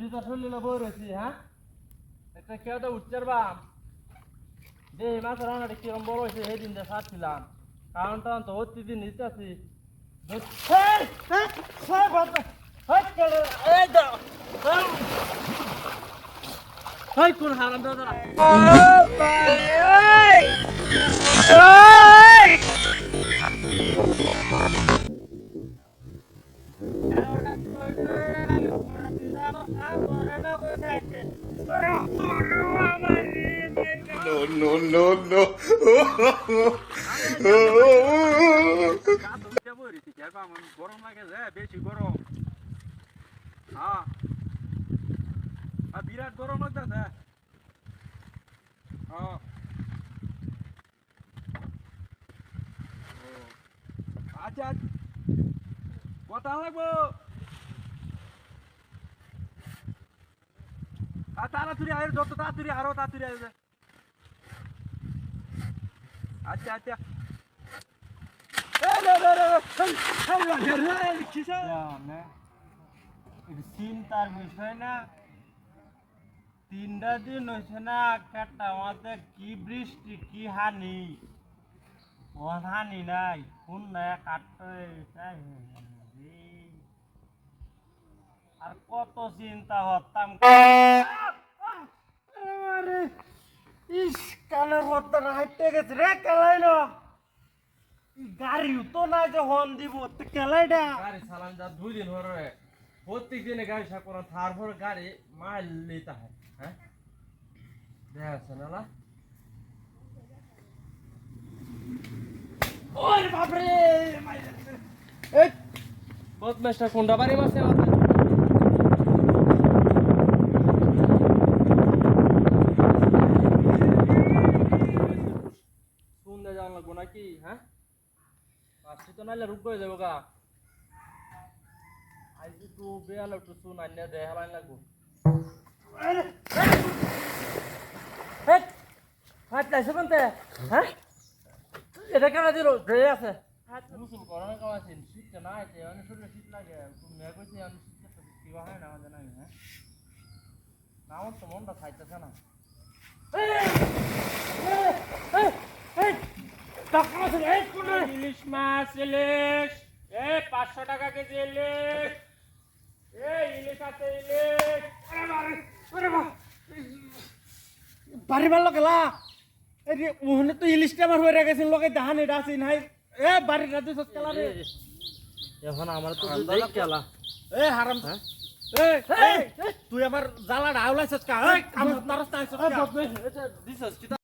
জুতা শরীরে বই রয়েছি হ্যাঁ? একটা কেউ তো উচ্চার বাম। যে মাছ রান্নাটা কিরম বড় হয়েছে, সেই দিন দিয়ে সারছিলাম কারণটা তো হচ্ছে দিন নিতে আছি কোন হারাম দাদা? No, no, no, no. বেশি গরম হ্যাঁ বিরাট গরম লাগতেছে হ্যাঁ আচ্ছা আচ্ছা। কটা লাগবো তাড়াতাড়ি আয়, যত তাড়াতাড়ি আরও তাড়াতাড়ি আয় আচ্ছা আচ্ছা। না তিনটা দিন না কি বৃষ্টি, কি হানি? হানি নাই কোন নাই, কাটতে আর কত চিন্তা হতাম আরে গেছে রে, কেলাই না। তো না যে হন দিব গাড়ি চালান যা, দুই দিন হরে প্রত্যেক দিনে গাড়ি সাফ করা তারপর গাড়ি মাইল হয় বদমাসটা কোনটা বাড়ি মাসে আমাদের শুনতে যাওয়া লাগবো নাকি হ্যাঁ পাঁচটি তো নাইলে রূপ করে যাব গা। আজ একটু বেয়াল একটু শুন আন্য দেহ লাইন লাগবো। হাত লাইছে কোনতে? হ্যাঁ এটা কেন দিল? ধরে আছে। মুসুল গরমে কামাইছেন শীতটা না আছে অনেক শরীরে শীত লাগে। মেয়ে কইছে আমি শীতটা কি হয় না আমাদের নাই হ্যাঁ না আমার তো মনটা খাইতেছে না ইলিশ মাছ ইলিশ। এ পাঁচশো টাকা কেজি ইলিশ। এ ইলিশ আছে ইলিশ। বাড়ি ভালো গেলা এই ওখানে তো ইলিশটা আমার হয়ে গেছে লোকে দাহান এটা আছে নাই। এ বাড়িটা তুই সব খেলা রে। এখন আমার তো দেখ গেলা এ হারাম। এ এ, তুই আমার জ্বালা ডাউলাইছস কা এই কাম নারস্তা আইছস কা দিছস